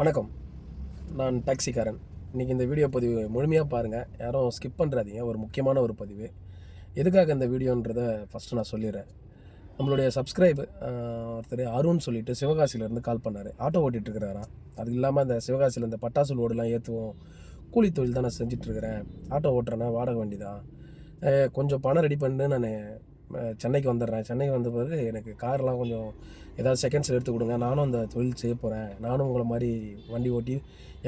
வணக்கம். நான் டாக்ஸிக்காரன். இன்றைக்கி இந்த வீடியோ பதிவு முழுமையாக பாருங்கள் யாரும் ஸ்கிப் பண்ணுறாதீங்க ஒரு முக்கியமான ஒரு பதிவு. எதுக்காக இந்த வீடியோன்றதை ஃபஸ்ட்டு நான் சொல்லிடுறேன். நம்மளுடைய சப்ஸ்கிரைப் ஒருத்தர் அருண் சொல்லிட்டு சிவகாசியிலேருந்து கால் பண்ணார். ஆட்டோ ஓட்டிகிட்ருக்கிறாராம் அது இல்லாமல் அந்த சிவகாசியில் இந்த பட்டாசு லோடுலாம் ஏற்றுவோம் கூலி தொழில் தான் நான் செஞ்சிட்ருக்கிறேன் ஆட்டோ ஓட்டுறேன்னா வாடகை வண்டி தான் கொஞ்சம் பணம் ரெடி பண்ணி நான் சென்னைக்கு வந்துடுறேன். சென்னைக்கு வந்த பிறகு எனக்கு கார்லாம் கொஞ்சம் ஏதாவது செகண்ட்ஸில் எடுத்து கொடுங்க. நானும் அந்த தொழில் செய்ய போகிறேன் நானும் உங்களை மாதிரி வண்டி ஓட்டி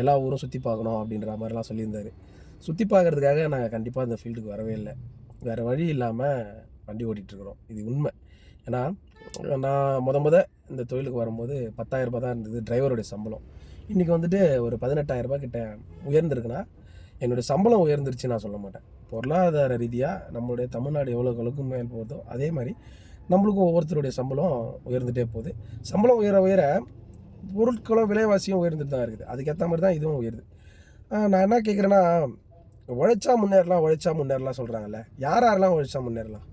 எல்லா ஊரும் சுற்றி பார்க்கணும் அப்படின்ற மாதிரிலாம் சொல்லியிருந்தார். சுற்றி பார்க்குறதுக்காக நாங்கள் கண்டிப்பாக இந்த ஃபீல்டுக்கு வரவே இல்லை. வேறு வழி இல்லாமல் வண்டி ஓட்டிகிட்ருக்குறோம் இது உண்மை. ஏன்னா நான் முத முத இந்த தொழிலுக்கு வரும்போது பத்தாயிரரூபா தான் இருந்தது டிரைவருடைய சம்பளம். இன்றைக்கி வந்துட்டு ஒரு 18000 ரூபாய் கிட்ட உயர்ந்திருக்குன்னா என்னுடைய சம்பளம் உயர்ந்துருச்சு நான் சொல்ல மாட்டேன். பொருளாதார ரீதியாக நம்மளுடைய தமிழ்நாடு எவ்வளோ அளவுக்கு மேல் போகுதோ அதே மாதிரி நம்மளுக்கும் ஒவ்வொருத்தருடைய சம்பளம் உயர்ந்துகிட்டே போகுது. சம்பளம் உயர உயர பொருட்களும் விலைவாசியும் உயர்ந்துட்டு தான் இருக்குது. அதுக்கேற்ற மாதிரி தான் இதுவும் உயருது. நான் என்ன கேட்குறேன்னா உழைச்சா முன்னேறலாம் உழைச்சா முன்னேறலாம் சொல்கிறாங்கல்ல யார் யாரெல்லாம் உழைச்சா முன்னேறலாம்?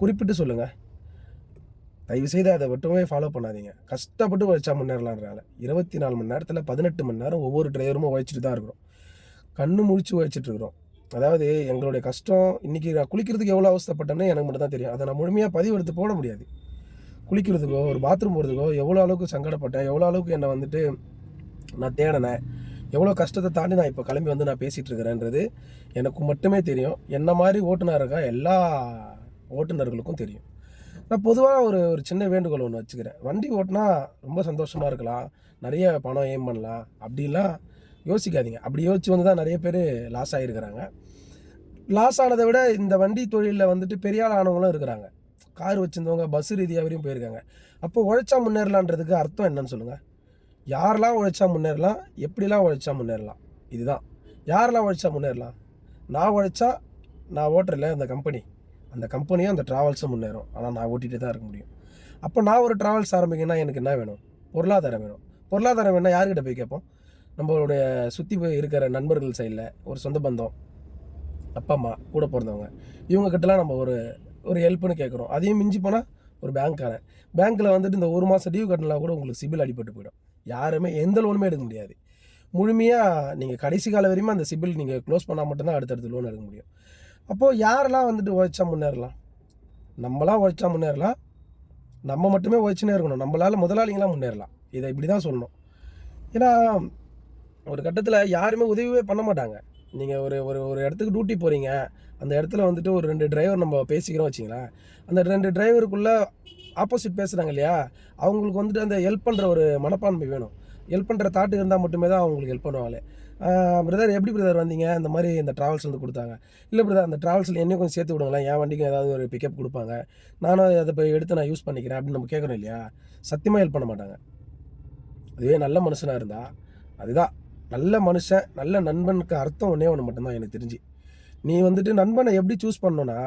குறிப்பிட்டு சொல்லுங்கள் தயவு செய்து அதை மட்டுமே ஃபாலோ பண்ணாதீங்க. கஷ்டப்பட்டு உழைச்சா முன்னேறலான்றாங்க இருபத்தி நாலு மணி நேரத்தில் பதினெட்டு மணி நேரம் ஒவ்வொரு டிரைவரும் உழைச்சிட்டு தான் இருக்கிறோம். கண்ணு முழிச்சு உழைச்சிட்டு இருக்கிறோம் அதாவது எங்களுடைய கஷ்டம் இன்றைக்கி நான் குளிக்கிறதுக்கு எவ்வளோ அவஸ்தப்பட்டேன்னு எனக்கு மட்டும் தான் தெரியும். அதை நான் முழுமையாக பதிவு எடுத்து போட முடியாது. குளிக்கிறதுக்கோ ஒரு பாத்ரூம் போகிறதுக்கோ எவ்வளோ அளவுக்கு சங்கடப்பட்டேன் எவ்வளோ அளவுக்கு என்னை வந்துட்டு நான் தேடினேன் எவ்வளோ கஷ்டத்தை தாண்டி நான் இப்போ கிளம்பி வந்து நான் பேசிகிட்டு இருக்கிறேன்றது எனக்கு மட்டுமே தெரியும். என்ன மாதிரி ஓட்டுநருக்கா எல்லா ஓட்டுநர்களுக்கும் தெரியும். நான் பொதுவாக ஒரு ஒரு சின்ன வேண்டுகோள் ஒன்று வச்சுக்கிறேன். வண்டி ஓட்டினா ரொம்ப சந்தோஷமாக இருக்கலாம். நிறைய பணம் ஏம் பண்ணலாம். அப்படிலாம் யோசிக்காதீங்க. அப்படி யோசிச்சு வந்து தான் நிறைய பேர் லாஸ் ஆகிருக்கிறாங்க லாஸ் ஆனதை விட இந்த வண்டி தொழிலில் வந்துட்டு பெரிய ஆள் ஆனவங்களும் இருக்கிறாங்க. கார் வச்சுருந்தவங்க பஸ் ரீதியாக வரையும் போயிருக்காங்க. அப்போ உழைச்சா முன்னேறலான்றதுக்கு அர்த்தம் என்னன்னு சொல்லுங்கள் யாரெல்லாம் உழைச்சா முன்னேறலாம்? எப்படிலாம் உழைச்சா முன்னேறலாம்? இதுதான். யாரெல்லாம் உழைச்சா முன்னேறலாம்? நான் உழைச்சா நான் ஓட்டுறல அந்த கம்பெனி அந்த கம்பெனியும் அந்த ட்ராவல்ஸும் முன்னேறும். ஆனால் நான் ஓட்டிகிட்டு தான் இருக்க முடியும். அப்போ நான் ஒரு ட்ராவல்ஸ் ஆரம்பிக்கணும்னா எனக்கு என்ன வேணும்? பொருளாதாரம் வேணும். பொருளாதாரம் வேணால் யார்கிட்ட போய் கேட்போம்? நம்மளுடைய சுற்றி போய் இருக்கிற நண்பர்கள் சைடில் ஒரு சொந்த பந்தம் அப்பா அம்மா கூட பிறந்தவங்க. இவங்க கிட்டலாம் நம்ம ஒரு ஒரு ஹெல்ப்னு கேட்குறோம் அதையும் மிஞ்சி போனால் ஒரு பேங்க்காரன் பேங்க்கில் வந்துட்டு இந்த ஒரு மாதம் டியூ கட்டினா கூட உங்களுக்கு சிபில் அடிபட்டு போயிடும். யாருமே எந்த லோனுமே எடுக்க முடியாது. முழுமையாக நீங்கள் கடைசி கால வரையுமே அந்த சிபில் நீங்கள் க்ளோஸ் பண்ணால் மட்டும்தான் அடுத்தடுத்து லோன் எடுக்க முடியும். அப்போது யாரெல்லாம் வந்துட்டு உழைச்சா முன்னேறலாம்? நம்மளாம் உழைச்சா முன்னேறலாம். நம்ம மட்டுமே உழைச்சுனே இருக்கணும். நம்மளால் முதலாளிங்களாம் முன்னேறலாம். இதை இப்படி தான் சொல்லணும். ஏன்னா ஒரு கட்டத்தில் யாருமே உதவியே பண்ண மாட்டாங்க. நீங்கள் ஒரு ஒரு ஒரு இடத்துக்கு டியூட்டி போகிறீங்க அந்த இடத்துல வந்துட்டு ஒரு ரெண்டு டிரைவர் நம்ம பேசிக்கிறோம் வச்சிங்களேன் அந்த ரெண்டு டிரைவருக்குள்ளே ஆப்போசிட் பேசுகிறாங்க இல்லையா? அவங்களுக்கு வந்துட்டு அந்த ஹெல்ப் பண்ணுற ஒரு மனப்பான்மை வேணும். ஹெல்ப் பண்ணுற தாட்டு இருந்தால் மட்டுமே தான் அவங்களுக்கு ஹெல்ப் பண்ணுவாங்களே. பிரதர் எப்படி பிரதர் வந்தீங்க? இந்த மாதிரி இந்த ட்ராவல்ஸ் வந்து கொடுத்தாங்க. இல்லை பிரதர் அந்த ட்ராவல்ஸில் என்னையும் கொஞ்சம் சேர்த்து விடுங்களேன். என் வண்டிக்கு ஏதாவது ஒரு பிக்கப் கொடுப்பாங்க. நானும் அதை போய் எடுத்து நான் யூஸ் பண்ணிக்கிறேன் அப்படின்னு நம்ம கேட்குறோம் இல்லையா? சத்தியமாக ஹெல்ப் பண்ண மாட்டாங்க. அதுவே நல்ல மனுஷனாக இருந்தால் அதுதான். நல்ல மனுஷன் நல்ல நண்பனுக்கு அர்த்தம் ஒன்றே ஒன்று மட்டும்தான் எனக்கு தெரிஞ்சு. நீ வந்துட்டு நண்பனை எப்படி சூஸ் பண்ணோன்னா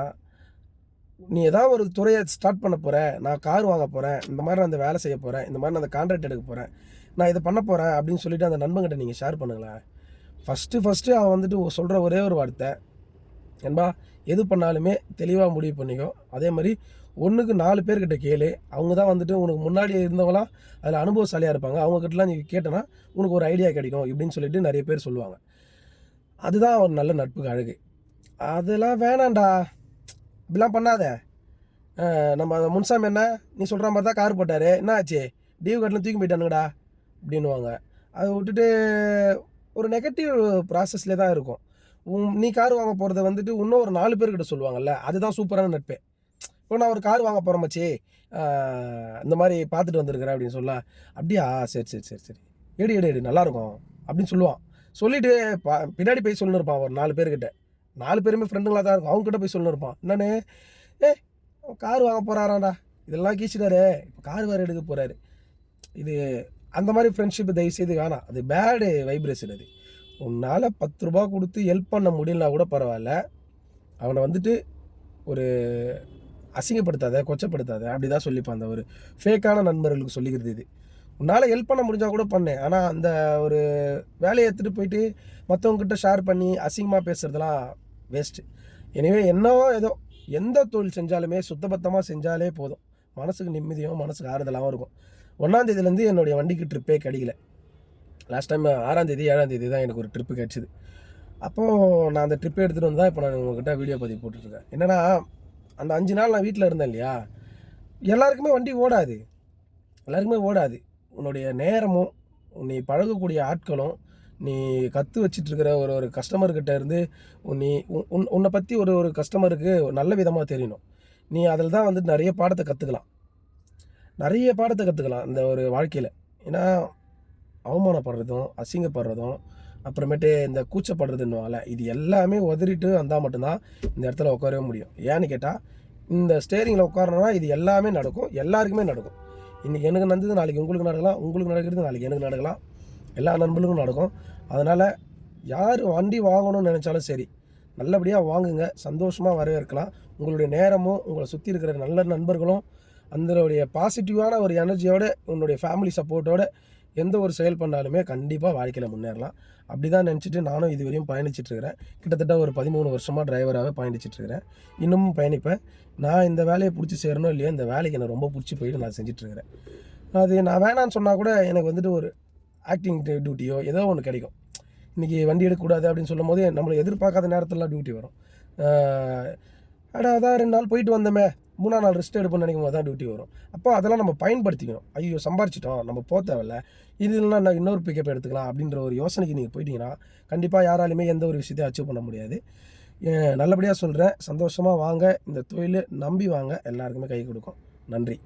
நீ ஏதாவது ஒரு துறையை ஸ்டார்ட் பண்ண போகிற நான் கார் வாங்க போகிறேன் இந்த மாதிரி நான் அந்த வேலை செய்ய போகிறேன் இந்த மாதிரி நான் அந்த கான்ட்ராக்ட் எடுக்க போகிறேன் நான் இதை பண்ண போகிறேன் அப்படின்னு சொல்லிட்டு அந்த நண்பங்கிட்ட நீங்கள் ஷேர் பண்ணுங்களேன். ஃபஸ்ட்டு ஃபஸ்ட்டு அவன் வந்துட்டு சொல்கிற ஒரே ஒரு வார்த்தை என்பா எது பண்ணாலுமே தெளிவாக முடிவு பண்ணிக்கோ. அதே மாதிரி ஒன்றுக்கு நாலு பேர்கிட்ட கேளு. அவங்க தான் வந்துட்டு உனக்கு முன்னாடி இருந்தவங்களாம் அதில் அனுபவசாலியாக இருப்பாங்க. அவங்கக்கிட்டலாம் நீ கேட்டனா உனக்கு ஒரு ஐடியா கிடைக்கும் இப்படின்னு சொல்லிட்டு நிறைய பேர் சொல்லுவாங்க. அதுதான் ஒரு நல்ல நட்புக்கு அழகு. அதெல்லாம் வேணாண்டா இப்படிலாம் பண்ணாத. நம்ம அந்த முன்சாமி என்ன நீ சொல்கிற மாதிரி தான் கார் போட்டார். என்ன ஆச்சு? டீவ் கட்டில் தூக்கி போயிட்டானுங்கடா அப்படின்னுவாங்க. அதை விட்டுட்டு ஒரு நெகட்டிவ் ப்ராசஸ்லேயே தான் இருக்கும். நீ கார் வாங்க போகிறத வந்துட்டு இன்னும் ஒரு நாலு பேர்கிட்ட சொல்லுவாங்கல்ல அதுதான் சூப்பரான நட்பே. இப்போ நான் ஒரு கார் வாங்க போகிறேன் மச்சி. இந்த மாதிரி பார்த்துட்டு வந்திருக்கிறேன் அப்படின்னு சொல்ல அப்படியா? சரி சரி சரி சரி. எடு எடு எடு. நல்லாயிருக்கும் அப்படின்னு சொல்லுவான். சொல்லிவிட்டு பா பின்னாடி போய் சொல்லின்னு இருப்பான் ஒரு நாலு பேர்கிட்ட நாலு பேருமே ஃப்ரெண்டுங்களாக தான் இருக்கும். அவங்ககிட்ட போய் சொல்லின்னு இருப்பான். என்னன்னு ஏ கார் வாங்க போகிறாராண்டா இதெல்லாம் கீச்சிட்டாரு. இப்போ கார் வேறு எடுக்க போகிறாரு இது அந்த மாதிரி ஃப்ரெண்ட்ஷிப் தயவு செய்து வேணாம் அது பேடு வைப்ரேஷன் அது. உன்னால் பத்து ரூபா கொடுத்து ஹெல்ப் பண்ண முடியலனா கூட பரவாயில்ல. அவனை வந்துட்டு ஒரு அசிங்கப்படுத்தாத கொச்சப்படுத்தாத அப்படி தான் சொல்லிப்பான் அந்த ஒரு ஃபேக்கான நண்பர்களுக்கு சொல்லிக்கிறது இது. உன்னால் ஹெல்ப் பண்ண முடிஞ்சால் கூட பண்ணேன் ஆனால் அந்த ஒரு வேலையை எடுத்துகிட்டு போயிட்டு மற்றவங்ககிட்ட ஷேர் பண்ணி அசிங்கமாக பேசுகிறதுலாம் வேஸ்ட்டு எனவே என்னவோ ஏதோ எந்த தொழில் செஞ்சாலுமே சுத்தபத்தமாக செஞ்சாலே போதும். மனசுக்கு நிம்மதியும் மனசுக்கு ஆறுதலாகவும் இருக்கும். ஒன்றாந்தேதியிலேருந்து என்னுடைய வண்டிக்கு ட்ரிப்பே கிடைக்கல. லாஸ்ட் டைம் ஆறாம் தேதி ஏழாம் தேதி தான் எனக்கு ஒரு ட்ரிப்பு கிடச்சிது. அப்போது நான் அந்த ட்ரிப்பை எடுத்துகிட்டு வந்தால் இப்போ நான் உங்ககிட்ட வீடியோ பதிவு போட்டுட்ருக்கேன் என்னென்னா அந்த அஞ்சு நாள் நான் வீட்டில் இருந்தேன் இல்லையா? எல்லாருக்குமே வண்டி ஓடாது. எல்லாருக்குமே ஓடாது. உன்னுடைய நேரமும் நீ பழகக்கூடிய ஆட்களும் நீ கற்று வச்சிட்ருக்கிற ஒரு ஒரு கஸ்டமர்கிட்ட இருந்து நீ உன் உன்- உன்னை பற்றி ஒரு ஒரு கஸ்டமருக்கு நல்ல விதமாக தெரியணும். நீ அதில் தான் வந்து நிறைய பாடத்தை கற்றுக்கலாம் நிறைய பாடத்தை கற்றுக்கலாம் இந்த ஒரு வாழ்க்கையில். ஏன்னா அவமானப்படுறதும் அசிங்கப்படுறதும் அப்புறமேட்டு இந்த கூச்சப்படுறதுன்னுவாங்கல்ல இது எல்லாமே உதறிட்டு வந்தால் மட்டும்தான் இந்த இடத்துல உட்காரவே முடியும். ஏன்னு கேட்டால் இந்த ஸ்டேரிங்கில் உட்காரணும்னா இது எல்லாமே நடக்கும் எல்லாருக்குமே நடக்கும். இன்றைக்கி எனக்கு நடந்தது நாளைக்கு உங்களுக்கு நடக்கலாம் உங்களுக்கு நடக்கிறது நாளைக்கு எனக்கு நடக்கலாம். எல்லா நண்பர்களுக்கும் நடக்கும். அதனால் யார் வண்டி வாங்கணும்னு நினச்சாலும் சரி நல்லபடியாக வாங்குங்க சந்தோஷமாக வரவேற்கலாம். உங்களுடைய நேரமும் உங்களை சுற்றி இருக்கிற நல்ல நண்பர்களும் அதனுடைய பாசிட்டிவான ஒரு எனர்ஜியோட உன்னுடைய ஃபேமிலி சப்போர்ட்டோட எந்த ஒரு செயல் பண்ணாலுமே கண்டிப்பாக வாழ்க்கையில் முன்னேறலாம். அப்படி தான் நினச்சிட்டு நானும் இது வரையும் பயணிச்சிட்டு இருக்கிறேன். கிட்டத்தட்ட ஒரு பதிமூணு வருஷமாக டிரைவராகவே பயணிச்சிட்டு இருக்கிறேன். இன்னமும் பயணிப்பேன். நான் இந்த வேலையை பிடிச்சி சேரணும் இல்லையோ இந்த வேலைக்கு எனக்கு ரொம்ப பிடிச்சி போயிட்டு நான் செஞ்சிட்ருக்கிறேன் அது நான் வேணான்னு சொன்னால் கூட எனக்கு வந்துட்டு ஒரு ஆக்டிங் டியூட்டியோ ஏதோ ஒன்று கிடைக்கும். இன்றைக்கி வண்டி எடுக்கக்கூடாது அப்படின்னு சொல்லும் போது நம்மளை எதிர்பார்க்காத நேரத்துலலாம் டியூட்டி வரும். அடா அதான் ரெண்டு நாள் போயிட்டு வந்தோமே. மூணா நாள் ரெஸ்ட் எடுப்போம்னு நினைக்கும் போது தான் டியூட்டி வரும். அப்போ அதெல்லாம் நம்ம பயன்படுத்திக்கணும். ஐயோ சம்பாரிச்சிட்டோம். நம்ம போக தேவையில்ல. இது இல்லைனா நான் இன்னொரு பிக்கப் எடுத்துக்கலாம் அப்படின்ற ஒரு யோசனைக்கு நீங்கள் போயிட்டீங்கன்னா கண்டிப்பாக யாராலையுமே எந்த ஒரு விஷயத்தையும் அச்சீவ் பண்ண முடியாது. நல்லபடியாக சொல்கிறேன் சந்தோஷமாக வாங்க. இந்த தொழில் நம்பி வாங்க. எல்லாருக்குமே கை கொடுக்கும். நன்றி.